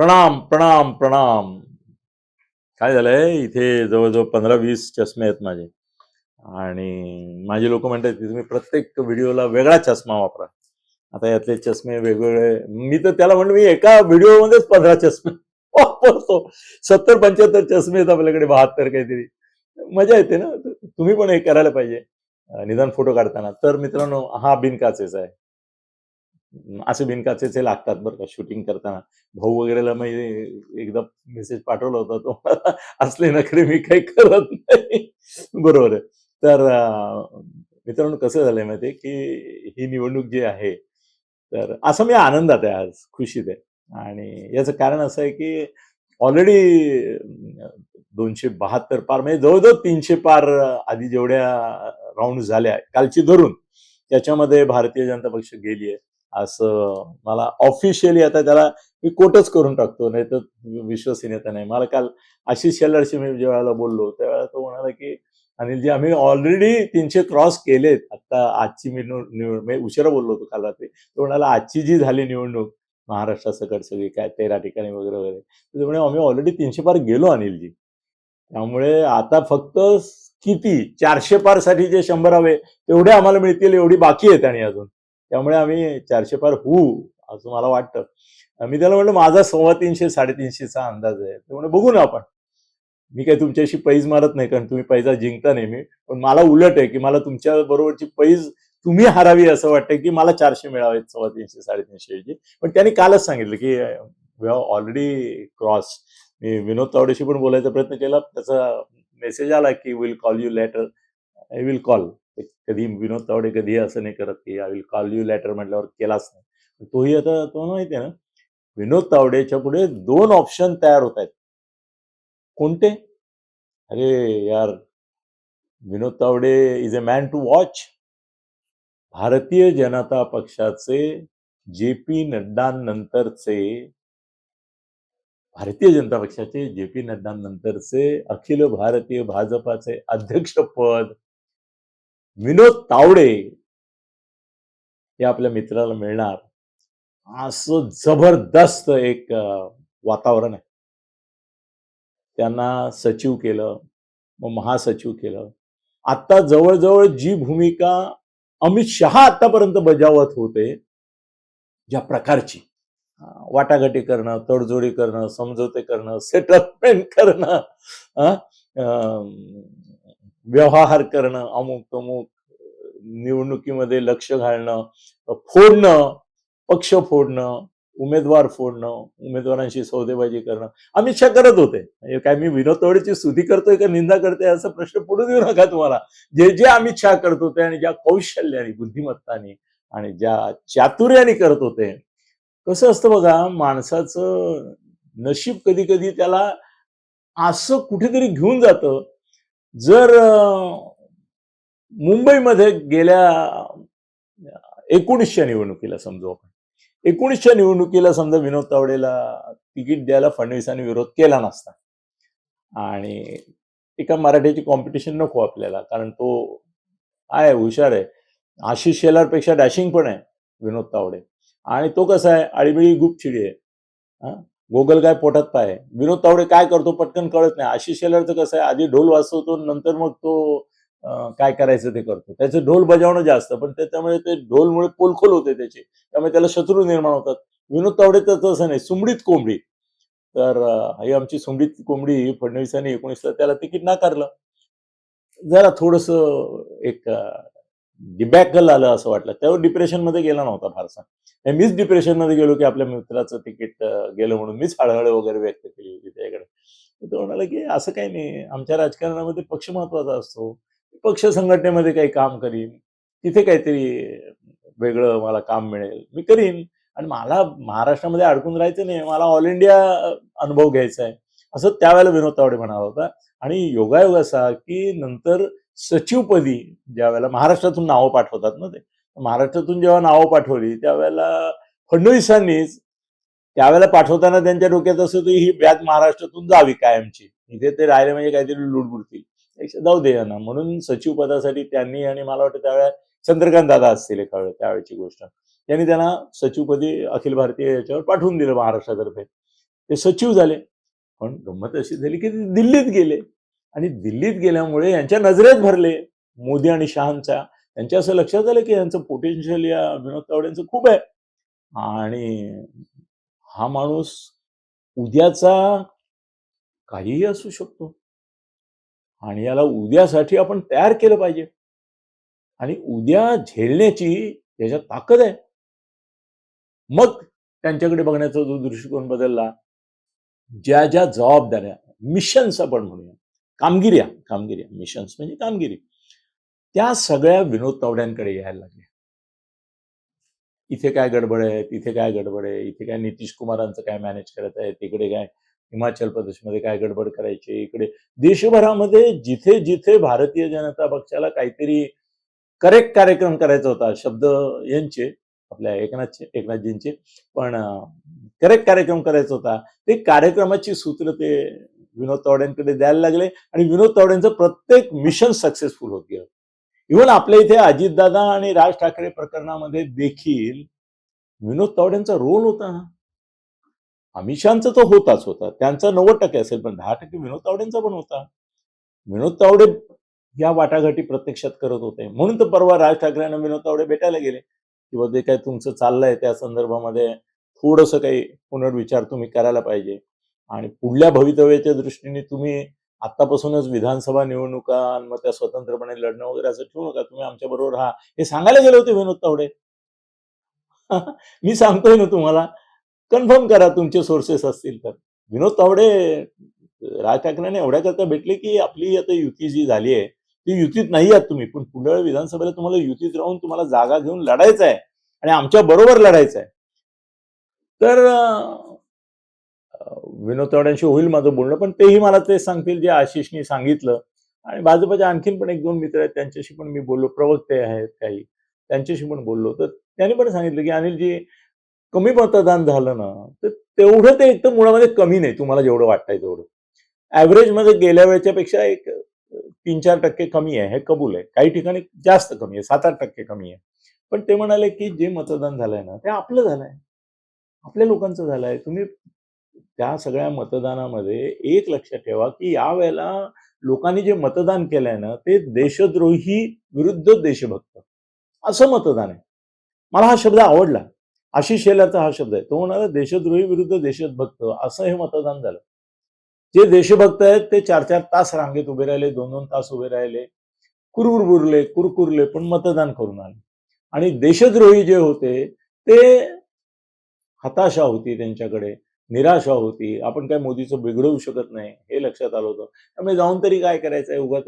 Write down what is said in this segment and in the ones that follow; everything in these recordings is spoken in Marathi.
प्रणाम प्रणाम प्रणाम. काय झालंय? इथे जवळजवळ पंधरा वीस चष्मे आहेत माझे. आणि माझे लोक म्हणतात की तुम्ही प्रत्येक व्हिडिओला वेगळा चष्मा वापरा. आता यातले चष्मे वेगवेगळे मी तर त्याला म्हणलं मी एका व्हिडिओमध्येच पंधरा चष्मे वापरतो. सत्तर पंच्याहत्तर चष्मे आहेत आपल्याकडे बहात्तर काहीतरी. मजा येते ना? तुम्ही पण हे करायला पाहिजे. निदान फोटो काढताना. तर मित्रांनो हा बिनकाचेचा आहे. असे बिनकाचेचे लागतात बरं का शूटिंग करताना. भाऊ वगैरेला मी एकदा मेसेज पाठवला होता तो असले नखरे मी काही करत नाही. बरोबर आहे. तर मित्रांनो कसं झालंय माहिती की ही निवडणूक जी आहे तर असं मी आनंदात आहे आज खुशीत आहे. आणि याचं कारण असं आहे की ऑलरेडी दोनशे बहात्तर पार म्हणजे जवळजवळ तीनशे पार आधी जेवढ्या राऊंड झाल्या कालची धरून त्याच्यामध्ये भारतीय जनता पक्ष गेली आहे. असं मला ऑफिशियली आता त्याला मी कोटच करून टाकतो. नाही तर विश्वसनीयता नाही. मला काल आशिष शेलारशी मी ज्या वेळेला बोललो त्यावेळेला तो म्हणाला की अनिलजी आम्ही ऑलरेडी तीनशे क्रॉस केलेत. आता आजची मी निवडणूक मी उशिरा बोललो होतो काल रात्री. तो म्हणाला आजची जी झाली निवडणूक महाराष्ट्रासकट सगळी काय तेरा ठिकाणी वगैरे वगैरे. तर म्हणे आम्ही ऑलरेडी तीनशे पार गेलो अनिलजी. त्यामुळे आता फक्त किती? चारशे पारसाठी जे शंभर हवे तेवढे आम्हाला मिळतील एवढी बाकी आहेत आणि अजून. त्यामुळे आम्ही चारशे पार होऊ असं मला वाटतं. मी त्याला म्हणलं माझा सव्वा तीनशे साडेतीनशेचा अंदाज आहे. ते म्हणे बघू ना आपण. मी काही तुमच्याशी पैज मारत नाही कारण तुम्ही पैजा जिंकता नेहमी. पण मला उलट आहे की मला तुमच्या बरोबरची पैज तुम्ही हारावी असं वाटतं की मला चारशे मिळावेत सव्वा तीनशे साडेतीनशेची पण त्यांनी कालच सांगितलं की वी हॅव ऑलरेडी क्रॉस मी विनोद तावडेशी पण बोलायचा प्रयत्न केला. त्याचा मेसेज आला की will call you later I will call कधी विनोद तावडे कधी असं नाही करत की I will call you later म्हटल्यावर केलाच नाही. तोही आता तो माहिती आहे ना विनोद तावडेच्या पुढे दोन ऑप्शन तयार होत आहेत. कोणते? अरे यार Vinod Tawde is a man to watch Bharatiya Janata पक्षाचे जे पी नड्डांनंतरचे भारतीय जनता पक्षाचे जे पी नड्डांनंतरचे अखिल भारतीय भाजपाचे अध्यक्षपद विनोद तावडे हे आपल्या मित्राला मिळणार. असं जबरदस्त एक वातावरण आहे. त्यांना सचिव केलं मग महासचिव केलं. आता जवळजवळ जी भूमिका अमित शहा आतापर्यंत बजावत होते ज्या प्रकारची वाटाघाटी करणं तडजोडी करणं समझोते करणं सेटलमेंट करणं अं, व्यवहार करणं अमुक तमुक निवडणुकीमध्ये लक्ष घालणं फोडणं पक्ष फोडणं उमेदवार फोडणं उमेदवारांशी सौदेबाजी करणं. अमित शहा करत होते. म्हणजे काय मी विनोद तवडेची सुधी करतोय का निंदा करतोय असा प्रश्न पडू देऊ नका तुम्हाला. जे जे अमित शहा करत होते आणि ज्या कौशल्याने बुद्धिमत्ताने आणि ज्या चातुर्याने करत होते कसं असतं बघा माणसाचं नशीब कधी कधी त्याला असं कुठेतरी घेऊन जातं जर मुंबईमध्ये गेल्या एकोणीसच्या निवडणुकीला समजू आपण. एकोणीसच्या निवडणुकीला समजा विनोद तावडेला तिकीट द्यायला फडणवीसांनी विरोध केला नसता. आणि एका मराठीची कॉम्पिटिशन नको आपल्याला कारण तो आहे हुशार आहे. आशिष शेलारपेक्षा डॅशिंग पण आहे विनोद तावडे. आणि तो कसा आहे आळीबिळी गुपचिडी आहे. हा? गोगल काय पोटात पाय. विनोद तावडे काय करतो पटकन कळत नाही. आशिष शेलारचं कसं आहे आधी ढोल वाजवतो नंतर मग तो काय करायचं ते करतो. त्याचं ढोल बजावणं जास्त पण त्याच्यामुळे ते ढोलमुळे पोलखोल होते त्याचे. त्यामुळे त्याला शत्रू निर्माण होतात. विनोद तावडे तर तसं नाही सुमडीत कोंबडी. तर ही आमची सुमडीत कोंबडी फडणवीसांनी एकोणीसला त्याला तिकीट नाकारलं. जरा थोडस एक डिबॅकल आलं असं वाटलं. त्यावर डिप्रेशनमध्ये गेला नव्हता फारसा. मीच डिप्रेशनमध्ये गेलो की आपल्या मित्राचं तिकीट गेलं म्हणून मीच हळहळ वगैरे व्यक्त केली होती त्याकडे. तो म्हणाला की असं काही नाही. आमच्या राजकारणामध्ये पक्ष महत्त्वाचा असतो. पक्ष संघटनेमध्ये काही काम करीन. तिथे काहीतरी वेगळं मला काम मिळेल. मी करीन. आणि मला महाराष्ट्रामध्ये अडकून राहायचं नाही. मला ऑल इंडिया अनुभव घ्यायचा आहे. असं त्यावेळेला विनोद तावडे म्हणाला होता. आणि योगायोग असा की नंतर सचिवपदी ज्यावेळेला महाराष्ट्रातून नावं पाठवतात ना ते. महाराष्ट्रातून जेव्हा नावं पाठवली त्यावेळेला फडणवीसांनीच त्यावेळेला पाठवताना त्यांच्या डोक्यात असं होतं ही व्याज महाराष्ट्रातून जावी कायमची. इथे ते राहिले म्हणजे काहीतरी लुडबुडतील पेक्षा जाऊ दे ना म्हणून सचिव पदासाठी त्यांनी आणि मला वाटतं त्यावेळेला चंद्रकांत दादा असतील एका वेळेला त्यावेळेची गोष्ट. त्यांनी त्यांना सचिवपदी अखिल भारतीय याच्यावर पाठवून दिलं महाराष्ट्रातर्फे. ते सचिव झाले. पण गंमत अशी झाली की ते दिल्लीत गेले. आणि दिल्लीत गेल्यामुळे यांच्या नजरेत भरले मोदी आणि शहांच्या. त्यांच्या असं लक्षात आलं की यांचं पोटेन्शियल या विनोद तावडेंचं खूप आहे. आणि हा माणूस उद्याचा काहीही असू शकतो. आणि याला उद्यासाठी आपण तयार केलं पाहिजे. आणि उद्या झेलण्याची त्याच्यात ताकद आहे. मग त्यांच्याकडे बघण्याचा जो दृष्टिकोन बदलला ज्या ज्या जबाबदाऱ्या मिशन्स आपण म्हणूया. कामगिऱ्या कामगिऱ्या मिशन्स म्हणजे कामगिरी. त्या सगळ्या विनोद तावड्यांकडे यायला लागल्या इथे काय गडबड आहे तिथे काय गडबड आहे इथे काय नितीश कुमारांचं काय मॅनेज करत आहे तिकडे काय हिमाचल प्रदेशमध्ये काय गडबड करायची इकडे देशभरामध्ये जिथे जिथे भारतीय जनता पक्षाला काहीतरी करेक्ट कार्यक्रम करायचा होता शब्द यांचे आपल्या एकनाथचे एकनाथजींचे पण करेक्ट कार्यक्रम करायचा होता ते कार्यक्रमाची सूत्र ते विनोद तावड्यांकडे द्यायला लागले आणि विनोद तावड्यांचं प्रत्येक मिशन सक्सेसफुल होत गेलं. इव्हन आपल्या इथे अजितदादा आणि राज ठाकरे प्रकरणामध्ये देखील विनोद तावड्यांचा रोल होता ना. अमित शहाचा तो होताच होता. त्यांचा नव्वद टक्के असेल पण दहा टक्के विनोद तावडेंचा पण होता. विनोद तावडे या वाटाघाटी प्रत्यक्षात करत होते. म्हणून तर परवा राज ठाकरेंना विनोद तावडे भेटायला गेले. किंवा जे काय तुमचं चाललंय त्या संदर्भामध्ये थोडंसं काही पुनर्विचार तुम्ही करायला पाहिजे. आणि पुढल्या भवितव्याच्या दृष्टीने तुम्ही आतापासूनच विधानसभा निवडणुका मग त्या स्वतंत्रपणे लढणं वगैरे असं ठेवू नका. तुम्ही आमच्या बरोबर राहा हे सांगायला गेले होते विनोद तावडे. मी सांगतोय ना तुम्हाला. कन्फर्म करा तुमचे सोर्सेस असतील तर. विनोद तावडे राज ठाकरेंना एवढ्या करता भेटले की आपली आता युती जी झाली आहे ती युतीत नाही आहात तुम्ही. पण पुढे विधानसभेला तुम्हाला युतीत राहून तुम्हाला जागा घेऊन लढायचं आहे आणि आमच्या बरोबर लढायचं आहे. तर विनोद तावड्यांशी होईल माझं बोलणं पण तेही मला ते सांगतील जे आशिषनी सांगितलं. आणि भाजपचे आणखीन पण एक दोन मित्र आहेत त्यांच्याशी पण मी बोललो प्रवक्ते आहेत काही त्यांच्याशी पण बोललो. तर त्यांनी पण सांगितलं की अनिलजी कमी मतदान झालं ना तर तेवढं ते एकदम मुळामध्ये कमी नाही तुम्हाला जेवढं वाटतंय तेवढं. ॲव्हरेजमध्ये गेल्या वेळच्या पेक्षा एक तीन चार टक्के कमी आहे हे कबूल आहे. काही ठिकाणी जास्त कमी आहे सात आठ टक्के कमी आहे. पण ते म्हणाले की जे मतदान झालंय ना ते आपलं झालंय. आपल्या लोकांचं झालंय. तुम्ही त्या सगळ्या मतदानामध्ये एक लक्षात ठेवा की यावेळेला लोकांनी जे मतदान केलंय ना ते देशद्रोही विरुद्ध देशभक्त. असं मतदान आहे. मला हा शब्द आवडला. आशिष शेलारचा हा शब्द आहे. तो म्हणाला देशद्रोही विरुद्ध देशभक्त. असं हे मतदान झालं. जे देशभक्त आहेत ते चार चार तास रांगेत उभे राहिले दोन दोन तास उभे राहिले. कुरकुरबुरले कुरकुरले पण मतदान करून आले. आणि देशद्रोही जे होते ते हताशा होती त्यांच्याकडे. निराशा होती. आपण काय मोदीचं बिघडवू शकत नाही हे लक्षात आलं होतं. त्यामुळे जाऊन तरी काय करायचं आहे? उगाच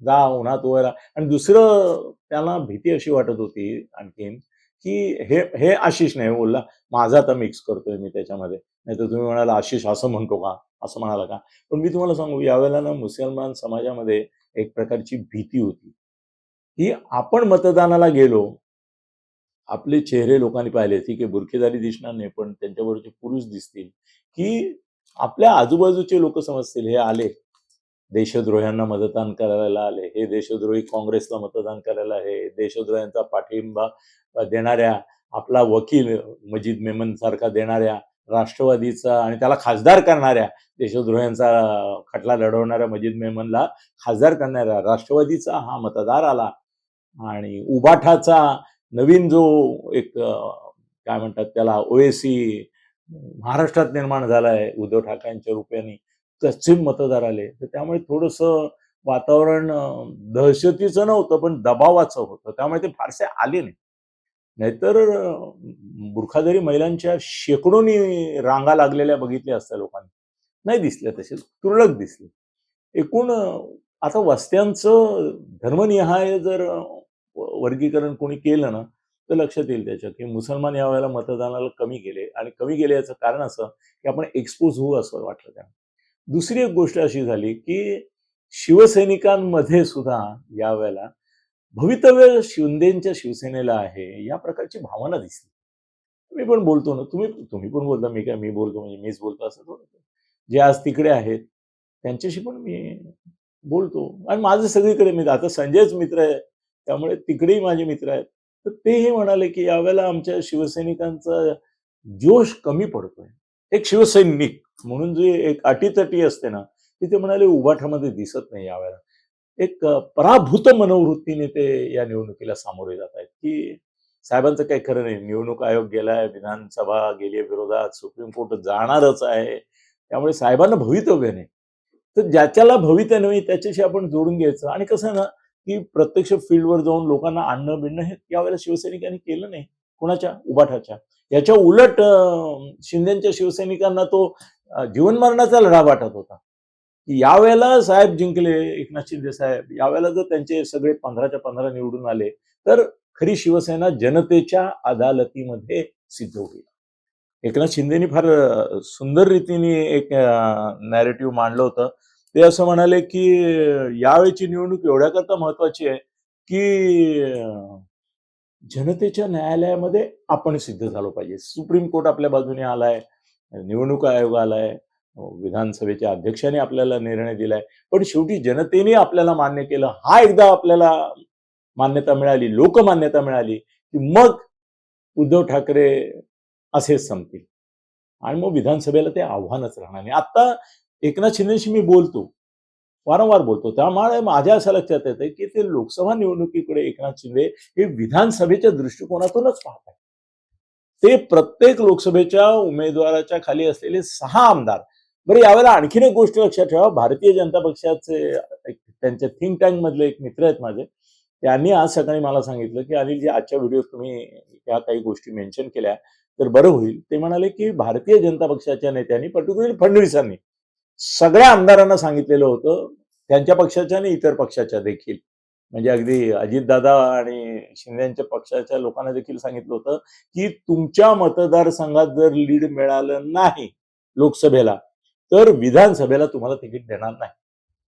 जा उन्हात उभं आणि दुसरं त्याला भीती अशी वाटत होती आणखीन की हे हे आशिष नाही बोलला माझा आता मिक्स करतोय मी त्याच्यामध्ये. नाही तर तुम्ही म्हणाला आशिष असं म्हणतो का? असं म्हणाला का? पण मी तुम्हाला सांगू यावेळेला ना मुसलमान समाजामध्ये एक प्रकारची भीती होती. की आपण मतदानाला गेलो आपले चेहरे लोकांनी पाहिले ठीक आहे बुरखेदारी दिसणार नाही पण त्यांच्याबरोबरचे पुरुष दिसतील की आपल्या आजूबाजूचे लोक समजतील हे आले. देशद्रोह्यांना मतदान करायला आले. हे देशद्रोही काँग्रेसला मतदान करायला आहे देशद्रोह्यांचा पाठिंबा देणाऱ्या आपला वकील मजीद मेमन सारखा देणाऱ्या राष्ट्रवादीचा आणि त्याला खासदार करणाऱ्या देशद्रोह्यांचा खटला लढवणाऱ्या मजीद मेमनला खासदार करणाऱ्या राष्ट्रवादीचा हा मतदार आला. आणि उबाठाचा नवीन जो एक काय म्हणतात त्याला ओएसी महाराष्ट्रात निर्माण झालाय उद्धव ठाकरेंच्या रुपयाने पश्चिम मतदार आले तर त्यामुळे थोडस वातावरण दहशतीचं नव्हतं पण दबावाचं होतं. त्यामुळे ते फारसे आले नाही नाहीतर बुरखाधारी महिलांच्या शेकडोनी रांगा लागलेल्या बघितल्या असत्या लोकांनी. नाही दिसल्या तसे तुरळक दिसले एकूण आता वस्त्यांचं धर्मनिहाय जर वर्गीकरण कोणी केलं ना तर लक्षात येईल त्याच्या की मुसलमान या वेळेला मतदानाला कमी गेले आणि कमी गेले याचं कारण असं की आपण एक्सपोज होऊ असं वाटलं त्यांना दुसरी एक गोष्ट अशी झाली की शिवसैनिकांमध्ये सुद्धा या वेळेला भवितव्य शिंदेच्या शिवसेनेला आहे या प्रकारची भावना दिसली. मी पण बोलतो ना तुम्ही तुम्ही पण बोलता मी काय मी बोलतो म्हणजे मीच बोलतो असं थोडं. जे आज तिकडे आहेत त्यांच्याशी पण मी बोलतो. आणि माझं सगळीकडे मी आता संजयच मित्र आहे त्यामुळे तिकडेही माझे मित्र आहेत. तर तेही म्हणाले की यावेळेला आमच्या शिवसैनिकांचा जोश कमी पडतोय. एक शिवसैनिक म्हणून जी एक अटीतटी असते ना ती ते म्हणाले उभाठामध्ये दिसत नाही यावेळेला. एक पराभूत मनोवृत्तीने ते या निवडणुकीला सामोरे जात आहेत की साहेबांचं काही खरं नाही. निवडणूक आयोग गेलाय विधानसभा गेली आहे विरोधात सुप्रीम कोर्ट जाणारच आहे. त्यामुळे साहेबांना भवितव्य नाही. तर ज्याच्याला भवितव्य नाही त्याच्याशी आपण जोडून घ्यायचं. आणि कसं आहे ना की प्रत्यक्ष फील्डवर जाऊन लोकांना आणणं बिणणं हे यावेळेला शिवसैनिकांनी केलं नाही. कोणाच्या? उभाठाच्या याच्या उलट शिंदेच्या शिवसैनिकांना तो जीवनमरणाचा लढा वाटत होता. की यावेळेला साहेब जिंकले एकनाथ शिंदे साहेब. यावेळेला जर त्यांचे सगळे पंधराच्या पंधरा निवडून आले तर खरी शिवसेना जनतेच्या अदालतीमध्ये सिद्ध होईल. एकनाथ शिंदेनी फार सुंदर रीतीने एक नॅरेटिव्ह मांडलं होतं. ते असं म्हणाले की यावेळीची यावेळची निवडणूक एवढ्याकरता महत्वाची आहे की जनतेच्या न्यायालयामध्ये आपण सिद्ध झालो पाहिजे. सुप्रीम कोर्ट आपल्या बाजूने आलाय निवडणूक आयोग आलाय विधानसभेच्या अध्यक्षाने आपल्याला निर्णय दिलाय. पण शेवटी जनतेने आपल्याला मान्य केलं. हा एकदा आपल्याला मान्यता मिळाली लोकमान्यता मिळाली की मग उद्धव ठाकरे असेच संपतील. आणि मग विधानसभेला ते आव्हानच राहणार नाही. आता एकनाथ शिंदेशी मी बोलतो वारंवार बोलतो. त्यामुळे माझ्या असं लक्षात येतं की ते लोकसभा निवडणुकीकडे एकनाथ शिंदे हे विधानसभेच्या दृष्टिकोनातूनच पाहत आहेत. ते प्रत्येक लोकसभेच्या उमेदवाराच्या खाली असलेले सहा आमदार. बरं यावेळेला आणखीन एक गोष्ट लक्षात ठेवा. भारतीय जनता पक्षाचे त्यांच्या थिंक टँक मधले एक मित्र आहेत माझे. त्यांनी आज सकाळी मला सांगितलं की अनिल जी आजच्या व्हिडिओत तुम्ही या काही गोष्टी मेन्शन केल्या तर बरं होईल. ते म्हणाले की भारतीय जनता पक्षाच्या नेत्यांनी पर्टिक्युलरली फडणवीसांनी सगळ्या आमदारांना सांगितलेलं होतं त्यांच्या पक्षाच्या आणि इतर पक्षाच्या देखील. म्हणजे अगदी अजितदादा आणि शिंदेच्या पक्षाच्या लोकांना देखील सांगितलं होतं की तुमच्या मतदारसंघात जर लीड मिळालं नाही लोकसभेला तर विधानसभेला तुम्हाला तिकीट देणार नाही.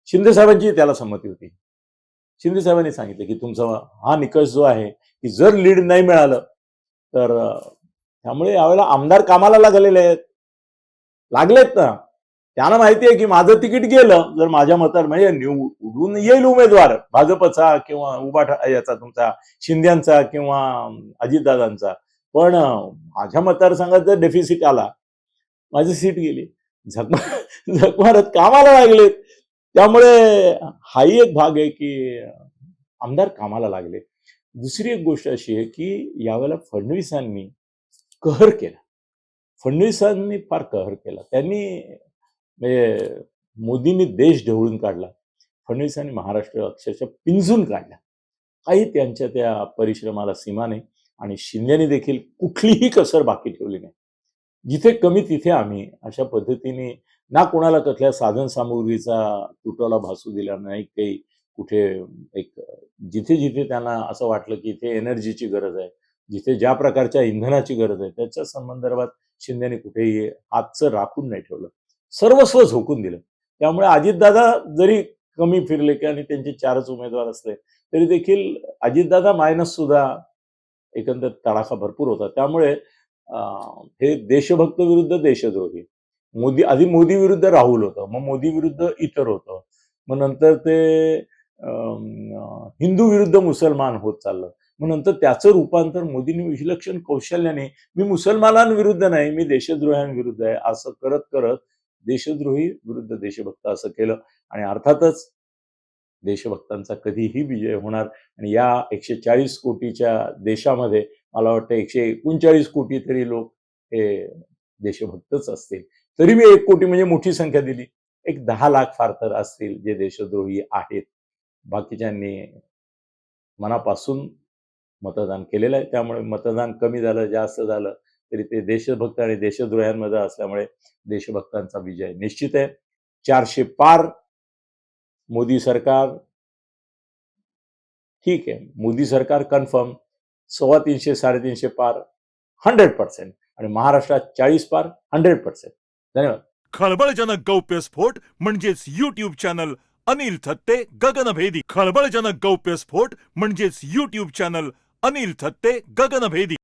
शिंदे साहेबांची त्याला संमती होती. शिंदे साहेबांनी सांगितलं की तुमचा हा निकष जो आहे की जर लीड नाही मिळालं तर त्यामुळे यावेळेला आमदार कामाला लागलेले आहेत. लागलेत ना. त्यांना माहिती आहे की माझं तिकीट गेलं जर माझ्या मतात म्हणजे निवडून येईल उमेदवार भाजपचा किंवा उभा याचा तुमचा शिंद्यांचा किंवा अजितदादांचा. पण माझ्या मतदारसंघात जर डेफिसिट आला माझी सीट गेली. झकमा झकमारत कामाला लागलेत त्यामुळे हाही एक भाग आहे की आमदार कामाला लागले. दुसरी एक गोष्ट अशी आहे की यावेळेला फडणवीसांनी कहर केला. फडणवीसांनी फार कहर केला. त्यांनी म्हणजे मोदींनी देश ढवळून काढला. फडणवीसांनी महाराष्ट्र अक्षरशः पिंजून काढला. काही त्यांच्या त्या परिश्रमाला सीमा नाही आणि शिंदेने देखील कुठलीही कसर बाकी ठेवली नाही. जिथे कमी तिथे आम्ही अशा पद्धतीने ना कोणाला कसल्या साधन सामुग्रीचा तुटवला भासू दिला नाही काही कुठे एक जिथे जिथे त्यांना असं वाटलं की इथे एनर्जीची गरज आहे जिथे ज्या प्रकारच्या इंधनाची गरज आहे त्याच्या संदर्भात शिंदेने कुठेही हातचं राखून नाही ठेवलं. सर्वस्व झोकून दिलं. त्यामुळे अजितदादा जरी कमी फिरले की आणि त्यांचे चारच उमेदवार असले तरी देखील अजितदादा मायनस सुद्धा एकंदर तडाखा भरपूर होता. त्यामुळे हे देशभक्त विरुद्ध देशद्रोही. मोदी आधी मोदी विरुद्ध राहुल होतं मग मोदी विरुद्ध इतर होतं. मग नंतर ते अं, हिंदू विरुद्ध मुसलमान होत चाललं. मग नंतर त्याचं रूपांतर मोदींनी विलक्षण कौशल्याने मी मुसलमानांविरुद्ध नाही मी देशद्रोह्यांविरुद्ध आहे असं करत करत देशद्रोही विरुद्ध देशभक्त असं केलं आणि अर्थातच देशभक्तांचा कधीही विजय होणार आणि या एकशे चाळीस कोटीच्या देशामध्ये मला वाटतं एकशे एकोणचाळीस कोटी तरी लोक हे देशभक्तच असतील. तरी मी एक कोटी म्हणजे मोठी संख्या दिली. एक दहा लाख फार तर असतील जे देशद्रोही आहेत. बाकीच्यांनी मनापासून मतदान केलेलं आहे. त्यामुळे मतदान कमी झालं जास्त झालं. तरी ते देशभक्त आणि देशद्रोह्यांमध्ये असल्यामुळे देशभक्तांचा विजय निश्चित आहे. चारशे पार मोदी सरकार. ठीक आहे. मोदी सरकार कन्फर्म सव्वा तीनशे साडेतीनशे पार हंड्रेड पर्सेंट आणि महाराष्ट्रात चाळीस पार हंड्रेड पर्सेंट धन्यवाद. खळबळजनक गौप्यस्फोट म्हणजेच युट्यूब चॅनल अनिल थत्ते गगनभेदी खळबळजनक गौप्यस्फोट म्हणजेच युट्यूब चॅनल अनिल थत्ते गगनभेदी